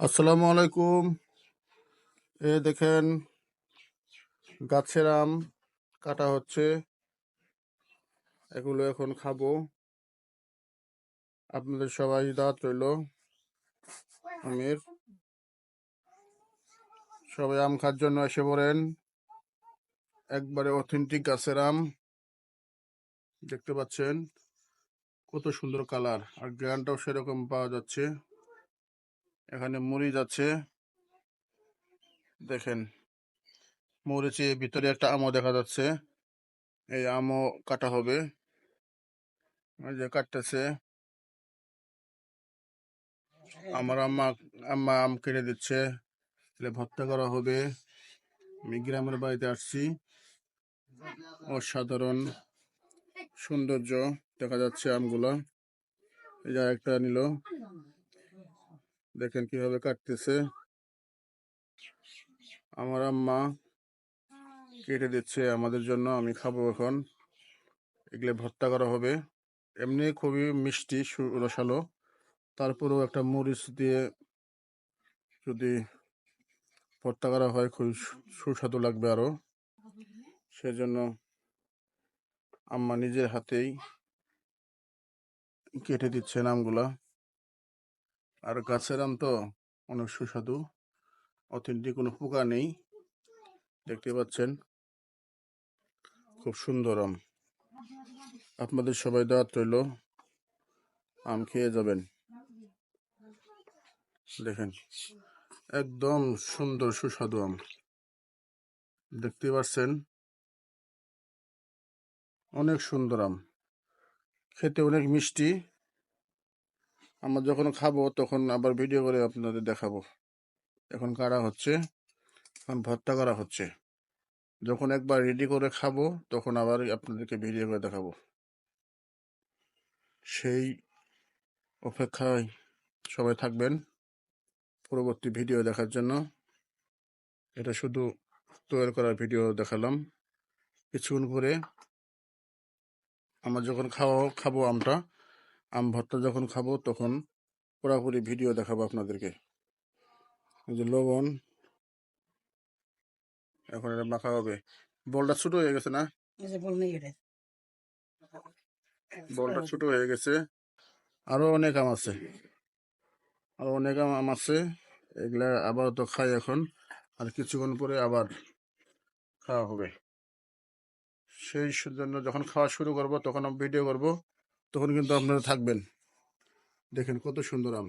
আসসালামু আলাইকুম। এ দেখেন, গাছের আম কাটা হচ্ছে। এগুলো এখন খাব। আপনাদের সবাই দাঁত রইল। আমির, সবাই আম খাওয়ার জন্য এসে পড়েন। একবারে অথেন্টিক গাছের আম। দেখতে পাচ্ছেন, কত সুন্দর কালার আর গ্রানটাও সেরকম পাওয়া যাচ্ছে। এখানে মরিচ আছে দেখেন মরিচে ভিতরে একটা আমও দেখা যাচ্ছে। এই আমও কাটা হবে। যে কাটতেছে। আমার আম্মা আম্মা আম কেটে দিচ্ছে। তাহলে ভর্তা করা হবে। আমি গ্রামের বাড়িতে আসছি। অসাধারণ সৌন্দর্য দেখা যাচ্ছে আমগুলা। এই যে একটা নিল। দেখেন কীভাবে কাটতেছে। আমার আম্মা কেটে দিচ্ছে আমাদের জন্য, আমি খাব এখন। এগুলো ভর্তা করা হবে। এমনি খুবই মিষ্টি রসালো। তারপরেও একটা মরিচ দিয়ে যদি ভর্তা করা হয়, খুবই সুস্বাদু লাগবে আরও। সেজন্য আম্মা নিজের হাতেই কেটে দিচ্ছে আমগুলা। আর গাছের আম তো অনেক সুস্বাদু। অথেন্টিক কোনো পোকা নেই। দেখতে পাচ্ছেন? খুব সুন্দর আম। আপনাদের সবাই দাওয়াত রইল আম খেয়ে যাবেন। দেখেন, একদম সুন্দর সুস্বাদু আম। দেখতে পাচ্ছেন? অনেক সুন্দর আম। খেতে অনেক মিষ্টি। আমরা যখন খাব, তখন আবার ভিডিও করে আপনাদের দেখাবো। এখন কাটা হচ্ছে? এখন ভর্তা করা হচ্ছে। যখন একবার রেডি করে খাব, তখন আবার আপনাদেরকে ভিডিও করে দেখাবো। সেই অপেক্ষায় সবাই থাকবেন পরবর্তী ভিডিও দেখার জন্য। এটা শুধু তৈরি করার ভিডিও দেখালাম। কিছুক্ষণ করে আমরা যখন খাওয়া, খাব আমটা আম ভর্তা যখন খাব তখন পুরোপুরি ভিডিও দেখাবো আপনাদেরকে। এই যে লবণ। এখন এটা মাখা হবে। বলটা ছোট হয়ে গেছে না. বলটা ছোট হয়ে গেছে। আরও অনেক আম আছে। আরও অনেক আম আম আছে। এগুলা আবার তো খাই এখন। আর কিছুক্ষণ পরে আবার খাওয়া হবে। সেই জন্য যখন খাওয়া শুরু করব তখন ভিডিও করব। তখন কিন্তু আপনারা থাকবেন। দেখেন কত সুন্দর আম।